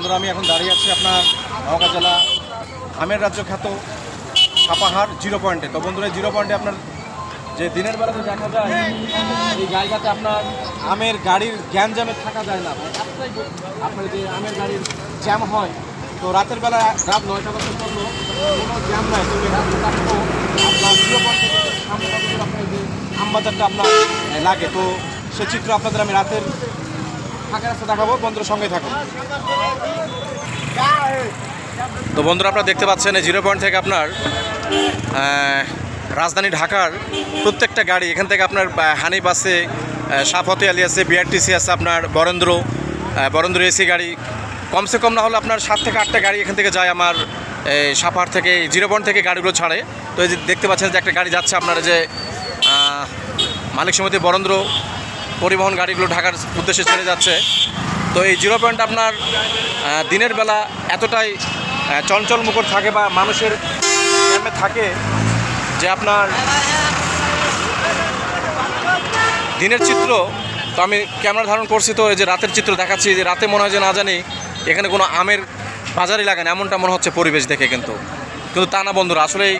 বন্ধুরা, আমি এখন দাঁড়িয়ে আছি আপনার নওগাঁ জেলা আমের রাজ্য খ্যাত সাপাহার জিরো পয়েন্টে। তো বন্ধুরা জিরো পয়েন্টে আপনার যে দিনের বেলাতে দেখা যায়, এই জায়গাতে আপনার আমের গাড়ির জ্ঞান জ্যামে থাকা যায় না। আপনার যে আমের গাড়ির জ্যাম হয়, তো রাতের বেলা রাত নয়টা বাজতে পড়ল, কোনো জ্যাম নাই। তো আপনার জিরো পয়েন্ট আপনার যে আমবাজারটা আপনার লাগে। তো সে চিত্র আপনাদের আমি রাতের ফাঁকা রাস্তা দেখাবো বন্ধুর সঙ্গে থাকুন। তো বন্ধুরা, আপনারা দেখতে পাচ্ছেন এই জিরো পয়েন্ট থেকে আপনার রাজধানী ঢাকার প্রত্যেকটা গাড়ি, এখান থেকে আপনার হানি বাসে সাফতে আলী আছে বিআরটিসি আছে, আপনার বরেন্দ্র বরেন্দ্র এসি গাড়ি। কমসে কম না হলে আপনার সাত থেকে আটটা গাড়ি এখান থেকে যায় আমার, এই সাপাহার থেকে, জিরো পয়েন্ট থেকে গাড়িগুলো ছাড়ে। তো এই যে দেখতে পাচ্ছেন যে একটা গাড়ি যাচ্ছে আপনারা যে মালিক সমিতি বরেন্দ্র পরিবহন গাড়িগুলো ঢাকার উদ্দেশ্যে ছেড়ে যাচ্ছে। তো এই জিরো পয়েন্ট আপনার দিনের বেলা এতটাই চঞ্চল মুখর থাকে বা মানুষের থাকে যে আপনার দিনের চিত্র, তো আমি ক্যামেরা ধারণ করছি তো এই যে রাতের চিত্র দেখাচ্ছি, যে রাতে মনে হয় যে না জানি এখানে কোনো আমের বাজারই লাগে না, এমনটা মনে হচ্ছে পরিবেশ দেখে কিন্তু। কিন্তু তা না বন্ধুরা, আসলেই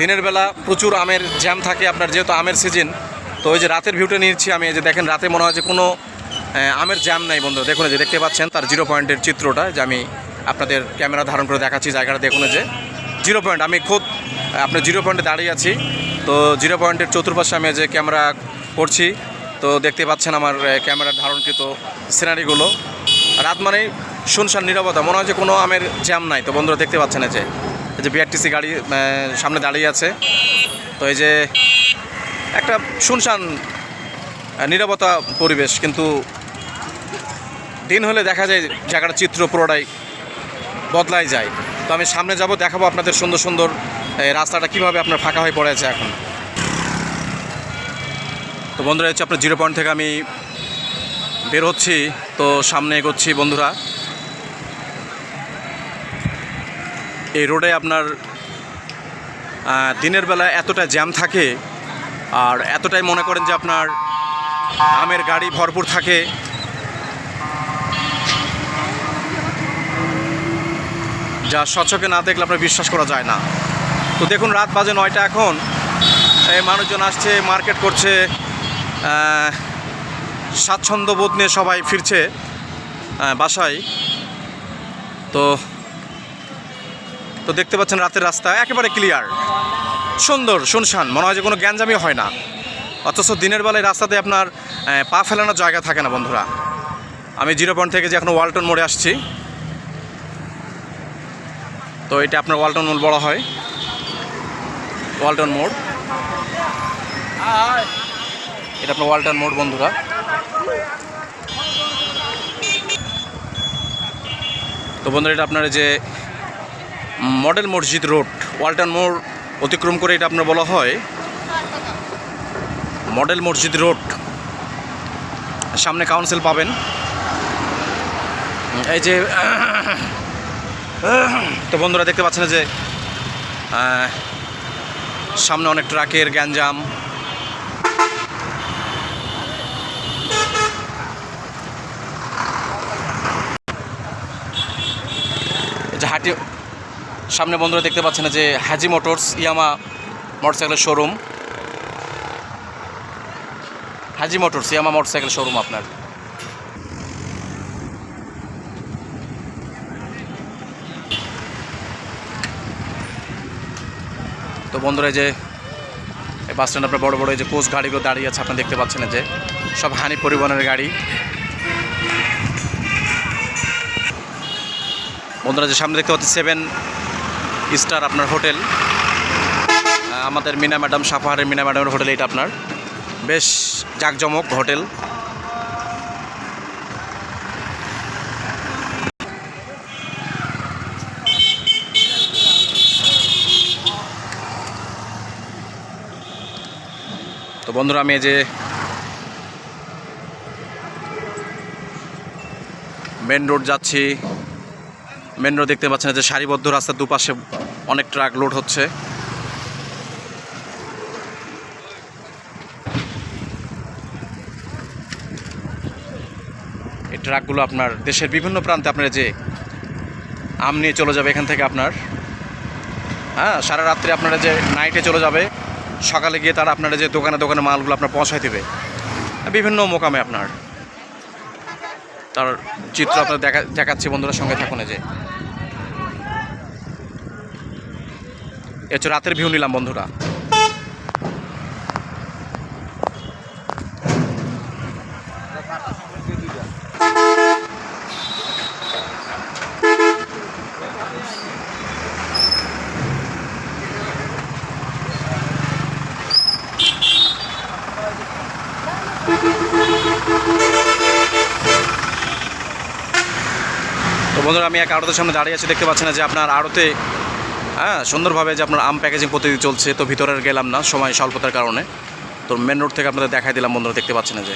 দিনের বেলা প্রচুর আমের জ্যাম থাকে, আপনার যেহেতু আমের সিজন তো ওই যে রাতের ভিউটা নিচ্ছি আমি, এই যে দেখেন রাতে মনে হয় যে কোনো আমের জ্যাম নাই বন্ধু দেখুন যে দেখতে পাচ্ছেন তার জিরো পয়েন্টের চিত্রটা, যে আমি আপনাদের ক্যামেরা ধারণ করে দেখাচ্ছি জায়গাটা দেখুন যে। জিরো পয়েন্ট আমি খোদ আপনার জিরো পয়েন্টে দাঁড়িয়ে আছি। তো জিরো পয়েন্টের চতুর্পাশে আমি যে ক্যামেরা করছি। তো দেখতে পাচ্ছেন আমার ক্যামেরার ধারণকৃত সিনারিগুলো রাত মানেই শুনশান নিরবতা, মনে হয় যে কোনো আমের জ্যাম নাই। তো বন্ধুরা দেখতে পাচ্ছেন যে, এই যে বিআরটিসি গাড়ি সামনে দাঁড়িয়ে আছে। তো এই যে একটা শুনশান নীরবতা পরিবেশ, কিন্তু দিন হলে দেখা যায় জায়গাটার চিত্র পুরোটাই বদলাই যায়। তো আমি সামনে যাব, দেখাবো আপনাদের সুন্দর সুন্দর রাস্তাটা কীভাবে আপনার ফাঁকা হয়ে পড়ে আছে এখন। তো বন্ধুরা হচ্ছে আপনার জিরো পয়েন্ট থেকে আমি বের হচ্ছি। তো সামনে এগোচ্ছি বন্ধুরা। এই রোডে আপনার দিনের বেলা এতটা জ্যাম থাকে আর এতটাই মনে করেন যে আপনার আমের গাড়ি ভরপুর থাকে। যা স্বচ্ছকে না দেখলে আপনার বিশ্বাস করা যায় না। তো দেখুন রাত বাজে নয়টা এখন। মানুষজন আসছে মার্কেট করছে আহ, স্বাচ্ছন্দ্য বোধ নিয়ে সবাই ফিরছে বাসায়। তো তো দেখতে পাচ্ছেন রাতের রাস্তা একেবারে ক্লিয়ার সুন্দর, শুনশান। মনে হয় যে কোনো জ্ঞানজামি হয় না। অথচ দিনের বেলায় রাস্তাতে আপনার পা ফেলানোর জায়গা থাকে না বন্ধুরা। আমি জিরো পয়েন্ট থেকে যে এখন ওয়ালটন মোড়ে আসছি। তো এটা আপনার ওয়ালটন মোড় বলা হয়। ওয়ালটন মোড়। এটা আপনার ওয়ালটন মোড় বন্ধুরা। তো বন্ধুরা, এটা আপনার যে মডেল মসজিদ রোড, ওয়ালটন মোড় অতিক্রম করে এটা আপনার বলা হয় মডেল মসজিদ রোড। সামনে কাউন্সিল পাবেন। এই যে, তো বন্ধুরা দেখতে পাচ্ছেন যে সামনে অনেক ট্রাকের গ্যাঞ্জাম। হাটি সামনে বন্ধুরা দেখতে পাচ্ছেন যে হাজি মোটরস ইয়ামা মোটরসাইকেলের showroom. Haji Motors Yamaha motorcycle showroom আপনার। তো বন্ধুরা যে এই বাস স্ট্যান্ড আপনার বড় বড় যে কোচ গাড়িগুলো দাঁড়িয়ে আছে, আপনারা দেখতে পাচ্ছেন যে সব হানি পরিবহনের গাড়ি। বন্ধুরা যে সামনে দেখতে পাচ্ছি সেভেন স্টার আপনার হোটেল। আমাদের মিনা ম্যাডাম সাপাহারের মিনা ম্যাডামের হোটেল এটা আপনার। বেশ জাঁকজমক হোটেল। তো বন্ধুরা, আমি যে মেন রোড যাচ্ছি। মেন রোড দেখতে পাচ্ছেন যে সারিবদ্ধ রাস্তার দুপাশে অনেক ট্রাক লোড হচ্ছে। এই ট্রাকগুলো আপনার দেশের বিভিন্ন প্রান্তে আপনার যে আম নিয়ে চলে যাবে এখান থেকে আপনার। হ্যাঁ সারা রাত্রে আপনারা যে নাইটে চলে যাবে। সকালে গিয়ে তারা আপনারা যে দোকানে দোকানে মালগুলো আপনার পৌঁছায় দেবে। বিভিন্ন মোকামে আপনার। তার চিত্র আপনার দেখা দেখাচ্ছি বন্ধুরা, সঙ্গে থাকুন যে। হচ্ছে রাতের ভিউ নিলাম, বন্ধুরা। বন্ধুরা, আমি এক আড়তের সামনে দাঁড়িয়ে আছি, দেখতে পাচ্ছেন না যে আপনার আড়তে হ্যাঁ সুন্দরভাবে যে আপনার আম প্যাকেজিং প্রতিদিন চলছে, তো ভিতরে গেলাম না, সময় স্বল্পতার কারণে। তো মেন রোড থেকে আপনাদের দেখাই দিলাম, বন্ধুরা, দেখতে পাচ্ছেন যে।